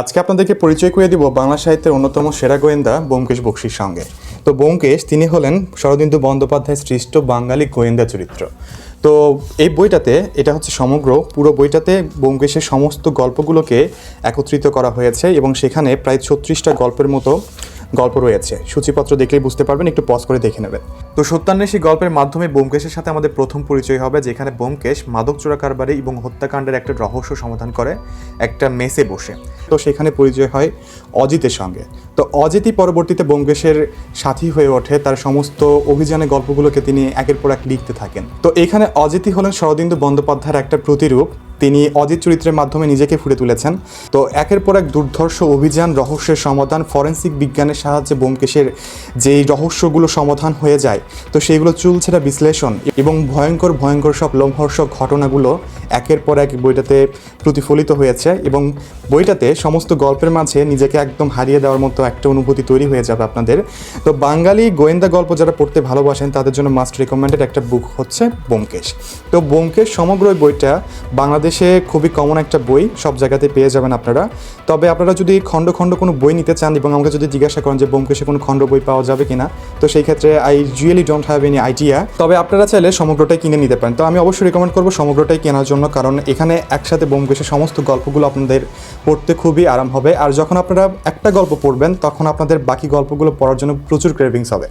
আজকে আপনাদেরকে পরিচয় করে দিব বাংলা সাহিত্যের অন্যতম সেরা গোয়েন্দা ব্যোমকেশ বক্সির সঙ্গে। তো ব্যোমকেশ, তিনি হলেন শরদিন্দু বন্দ্যোপাধ্যায় সৃষ্ট বাঙালি গোয়েন্দা চরিত্র। তো এই বইটাতে, এটা হচ্ছে সমগ্র পুরো বইটাতে ব্যোমকেশের সমস্ত গল্পগুলোকে একত্রিত করা হয়েছে এবং সেখানে প্রায় ছত্রিশটা গল্পের মতো গল্প রয়েছে। সূচিপত্র দেখলেই বুঝতে পারবেন, একটু পজ করে দেখে নেবেন। তো সত্যান্বেষী গল্পের মাধ্যমে ব্যোমকেশের সাথে আমাদের প্রথম পরিচয় হবে, যেখানে ব্যোমকেশ মাদক চোরা কারবারি এবং হত্যাকাণ্ডের একটা রহস্য সমাধান করে একটা মেসে বসে। তো সেখানে পরিচয় হয় অজিতের সঙ্গে। তো অজিতই পরবর্তীতে ব্যোমকেশের সাথী হয়ে ওঠে, তার সমস্ত অভিযানের গল্পগুলোকে তিনি একের পর এক লিখতে থাকেন। তো এখানে অজিতই হলেন শরদিন্দু বন্দ্যোপাধ্যায়ের একটা প্রতিরূপ। তিনি অজিত চরিত্রের মাধ্যমে নিজেকে ফুটে তুলেছেন। তো একের পর এক দুর্ধর্ষ অভিযান, রহস্যের সমাধান, ফরেন্সিক বিজ্ঞানের সাহায্যে ব্যোমকেশের যেই রহস্যগুলো সমাধান হয়ে যায়, তো সেইগুলো চুলছেরা বিশ্লেষণ এবং ভয়ঙ্কর ভয়ঙ্কর সব লোমহর্ষক ঘটনাগুলো একের পর এক বইটাতে প্রতিফলিত হয়েছে এবং বইটাতে সমস্ত গল্পের মাঝে নিজেকে একদম হারিয়ে দেওয়ার মতো একটা অনুভূতি তৈরি হয়ে যাবে আপনাদের। তো বাঙালি গোয়েন্দা গল্প যারা পড়তে ভালোবাসেন, তাদের জন্য মাস্ট রেকমেন্ডেড একটা বুক হচ্ছে ব্যোমকেশ। তো ব্যোমকেশ সমগ্র বইটা বইটা বাংলাদেশে খুবই কমন একটা বই, সব জায়গাতে পেয়ে যাবেন আপনারা। তবে আপনারা যদি খণ্ড খণ্ড কোনো বই নিতে চান এবং আমাকে যদি জিজ্ঞাসা করেন যে ব্যোমকেশে কোনো খণ্ড বই পাওয়া যাবে কিনা, তো সেই ক্ষেত্রে I really don't have any idea তবে আপনারা চাইলে সমগ্রটাই কিনে নিতে পারেন। তো আমি অবশ্যই রেকমেন্ড করব সমগ্রটাই কেনার জন্য, কারণ এখানে একসাথে ব্যোমকেশের সমস্ত গল্পগুলো আপনাদের পড়তে খুবই আরাম হবে। আর যখন আপনারা একটা গল্প পড়বেন, তখন আপনাদের বাকি গল্পগুলো পড়ার জন্য প্রচুর ক্রেভিংস হবে।